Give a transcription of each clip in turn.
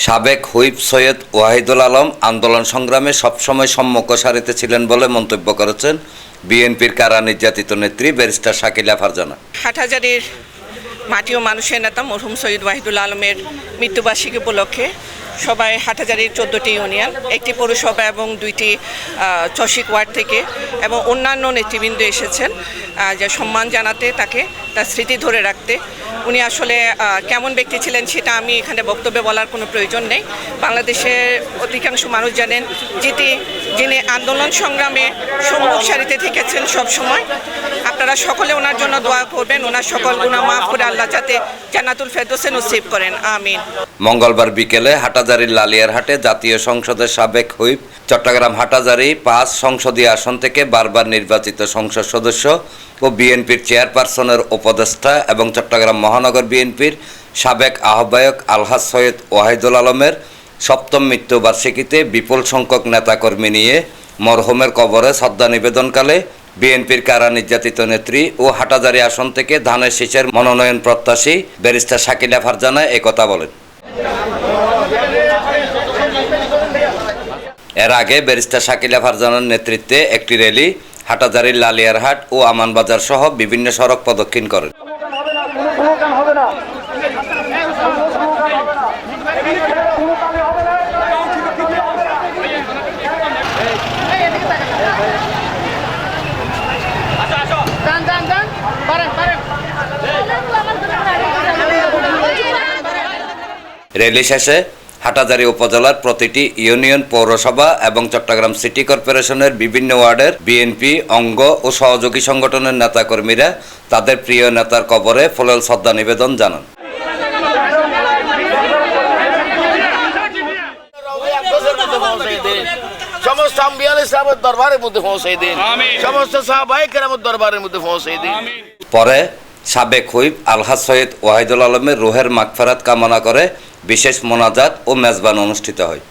সাবেক হুইপ সৈয়দ ওয়াহিদুল আলম আন্দোলন সংগ্রামে সবসময় সম্মুখ সারিতে ছিলেন বলে মন্তব্য করেছেন বিএনপির কারা নির্যাতিত নেত্রী ব্যারিস্টার শাকিলা ফারজানা হাটহাজারির মাটি ও মানুষের নেতা মরহুম সৈয়দ ওয়াহিদুল আলমের মৃত্যুবার্ষিকী উপলক্ষে সবাই হাটহাজারির চোদ্দোটি ইউনিয়ন, একটি পৌরসভা এবং দুইটি চসিক ওয়ার্ড থেকে এবং অন্যান্য নেতৃবৃন্দ এসেছেন যে সম্মান জানাতে তাকে তার স্মৃতি ধরে রাখতে। উনি আসলে কেমন ব্যক্তি ছিলেন সেটা আমি এখানে বক্তব্যে বলার কোনো প্রয়োজন নেই। বাংলাদেশের অধিকাংশ মানুষ জানেন যেটি যিনি আন্দোলন সংগ্রামে সম্মুখ সারিতে থেকেছেন সব সময়। আপনারা সকলে ওনার জন্য দোয়া করবেন, ওনার সকল গুণা মাফ করে আল্লাহ যাতে জান্নাতুল ফেরদৌসে নসিব করেন, আমিন। মঙ্গলবার বিকেলে হাটাজারির লালিয়ারহাটে জাতীয় সংসদের সাবেক হুইপ চট্টগ্রাম হাটাজারি পাঁচ সংসদীয় আসন থেকে বারবার নির্বাচিত সংসদ সদস্য ও বিএনপির চেয়ারপারসনের উপদেষ্টা এবং চট্টগ্রাম মহানগর বিএনপির সাবেক আহ্বায়ক আলহাজ সৈয়দ ওয়াহিদুল আলমের সপ্তম মৃত্যুবার্ষিকীতে বিপুল সংখ্যক নেতাকর্মী নিয়ে মরহুমের কবরে শ্রদ্ধা নিবেদনকালে বিএনপির কারা নির্যাতিত নেত্রী ও হাটাজারি আসন থেকে ধানের শীষের মনোনয়ন প্রত্যাশী ব্যারিস্টার শাকিলা ফারজানা একথা বলেন। এর আগে ব্যারিস্টার শাকিলা ফারজানার নেতৃত্বে একটি র্যালি হাটাজারির লালিয়ারহাট ও আমানবাজার সহ বিভিন্ন সড়ক প্রদক্ষিণ করেন. র্যালি শেষে হাটাজারি উপজেলার প্রতিটি ইউনিয়ন পৌরসভা এবং চট্টগ্রাম সিটি কর্পোরেশনের বিভিন্ন ওয়ার্ডের বিএনপি অঙ্গ ও সহযোগী সংগঠনের নেতাকর্মীরা তাদের প্রিয় নেতার কবরে ফুলেল শ্রদ্ধা নিবেদন জানান। সমস্ত আম্বিয়াল ইসলামের দরবারের মধ্যে পৌঁছে দিন। সমস্ত সাহাবাই কেরামের দরবারের মধ্যে পৌঁছে দিন। পরে সাবেক হুইপ আলহাজ সৈয়দ ওয়াহিদুল আলমের রোহের মাগফেরাত কামনা করে বিশেষ মোনাজাত ও মেজবান অনুষ্ঠিত হয়।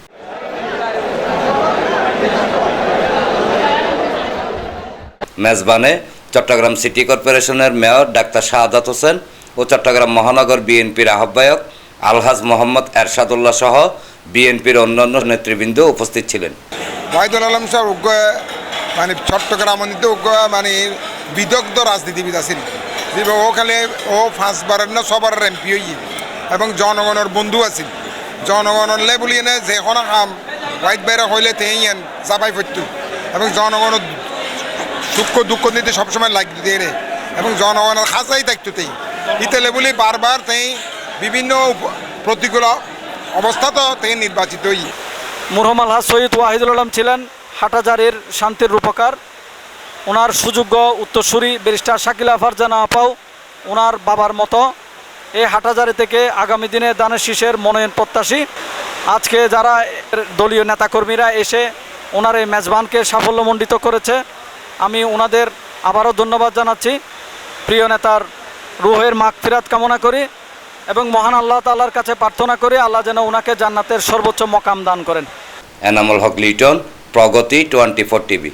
মেজবানে চট্টগ্রাম সিটি কর্পোরেশনের মেয়র ডাক্তার শাহাদাত হোসেন ও চট্টগ্রাম মহানগর বিএনপির আহ্বায়ক আলহাজ মোহাম্মদ এরশাদুল্লাহ সহ বিএনপির অন্যান্য নেতৃবৃন্দ উপস্থিত ছিলেন। ওয়াহিদুল আলম সাহেব মানে চট্টগ্রাম মানে বিদগ্ধ রাজনীতিবিদ আছিল যে ও খালি ও পাঁচবারের না ছবারের এমপি হই এবং জনগণের বন্ধু আছিল। জনগণলে বলি এনে যে কোনো কাম হোয়াইট বাইরে হইলে তেই এন চাপাই পড়তো এবং জনগণের সুখ দুঃখ নিতে সবসময় লাগ দিয়ে এবং জনগণের খাঁচাই থাকতো তেই। ইতেলে বলি বারবার তেই বিভিন্ন প্রতিকূল অবস্থাতেও তেই নির্বাচিত হই মুরহম আলহাজ সৈয়দ ওয়াহিদুল আলম ছিলেন হাটাজারের শান্তির রূপকার। ওনার সুযোগ্য উত্তরসূরি ব্যারিস্টার শাকিলা ফারজানা আপাও ওনার বাবার মতো এই হাটাজারি থেকে আগামী দিনে দানের শীষের মনোনয়ন প্রত্যাশী। আজকে যারা দলীয় নেতাকর্মীরা এসে ওনার এই মেজবানকে সাফল্যমণ্ডিত করেছে, আমি ওনাদের আবারও ধন্যবাদ জানাচ্ছি। প্রিয় নেতার রুহের মাগফিরাত কামনা করি এবং মহান আল্লাহ তাল্লার কাছে প্রার্থনা করি আল্লাহ যেন ওনাকে জান্নাতের সর্বোচ্চ মকাম দান করেন। Enamul Haque Liton, Pragati twenty four TV.